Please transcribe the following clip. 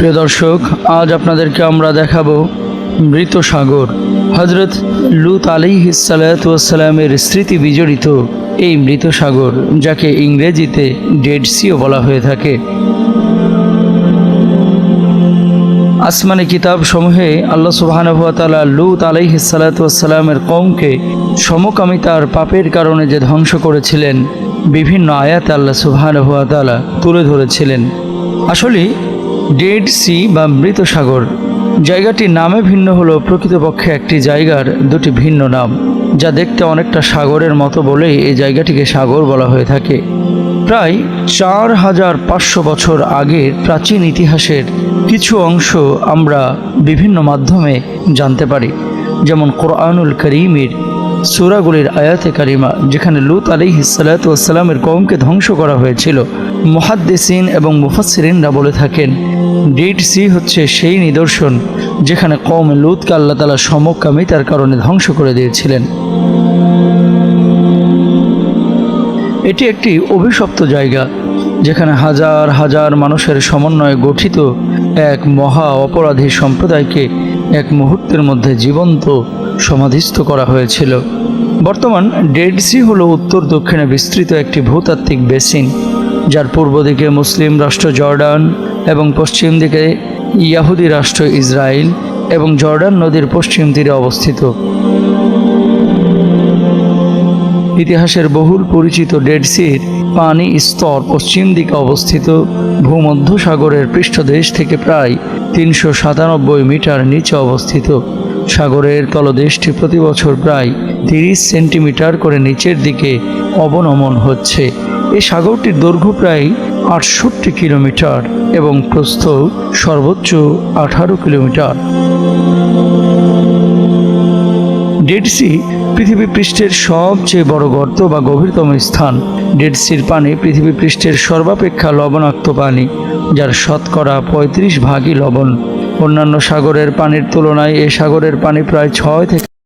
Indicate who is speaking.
Speaker 1: প্রিয় দর্শক, আজ আপনাদেরকে আমরা দেখাবো মৃত সাগর। হজরত লুত আলী সালাতামের স্মৃতি বিজড়িত এই মৃত সাগর, যাকে ইংরেজিতে ডেড সিও বলা হয়ে থাকে। আসমানি কিতাব সমূহে আল্লাহ সুবাহানুভাতালা লুত আলাইহি সালাতামের কমকে সমকামিতার পাপের কারণে যে ধ্বংস করেছিলেন, বিভিন্ন আয়াতে আল্লাহ সুবাহানুভাতালা তুলে ধরেছিলেন। আসলে ডেড সি বা মৃত সাগর। জায়গাটির নামে ভিন্ন হলেও প্রকৃতপক্ষে একটি জায়গার দুটি ভিন্ন নাম, যা দেখতে অনেকটা সাগরের মতো বলেই এই জায়গাটিকে সাগর বলা হয়ে থাকে। প্রায় চার হাজার পাঁচশো বছর আগের প্রাচীন ইতিহাসের কিছু অংশ আমরা বিভিন্ন মাধ্যমে জানতে পারি, যেমন কোরআনুল করিমের সুরাগুলির আয়াতে কারিমা, যেখানে লুত আলী সালাতামের কমকে ধ্বংস করা হয়েছিল। মুহাদ্দিসিন এবং মুফাসিরিনরা বলে থাকেন ডেড সি হচ্ছে সেই নিদর্শন যেখানে কম লুতকে আল্লাহ তালা সমকামিতার কারণে ধ্বংস করে দিয়েছিলেন। এটি একটি অভিশপ্ত জায়গা যেখানে হাজার হাজার মানুষের সমন্বয়ে গঠিত এক মহা অপরাধী সম্প্রদায়কে এক মুহূর্তের মধ্যে জীবন্ত সমাধিস্থ করা হয়েছিল। বর্তমান ডেড সি হল উত্তর দক্ষিণে বিস্তৃত একটি ভূতাত্ত্বিক বেসিন, যার পূর্ব দিকে মুসলিম রাষ্ট্র জর্ডান এবং পশ্চিম দিকে ইয়াহুদি রাষ্ট্র ইসরায়েল এবং জর্ডান নদীর পশ্চিম তীরে অবস্থিত। ইতিহাসের বহুল পরিচিত ডেড সির পানি স্তর পশ্চিম দিকে অবস্থিত ভূমধ্য সাগরের পৃষ্ঠদেশ থেকে প্রায় তিনশো সাতানব্বই মিটার নিচে অবস্থিত। সাগরের তলদেশটি প্রতি বছর প্রায় তিরিশ সেন্টিমিটার করে নিচের দিকে অবনমন হচ্ছে। এই সাগরটির দৈর্ঘ্য প্রায় আটষট্টি কিলোমিটার এবং প্রস্থ সর্বোচ্চ আঠারো কিলোমিটার। ডেড সি পৃথিবী পৃষ্ঠের সবচেয়ে বড় গর্ত বা গভীরতম স্থান। ডেড সির পানি পৃথিবী পৃষ্ঠের সর্বাপেক্ষা লবণাক্ত পানি, যার শতকরা পঁয়ত্রিশ ভাগই লবণ। অন্যান্য সাগরের পানির তুলনায় এ সাগরের পানি প্রায় ছয় থেকে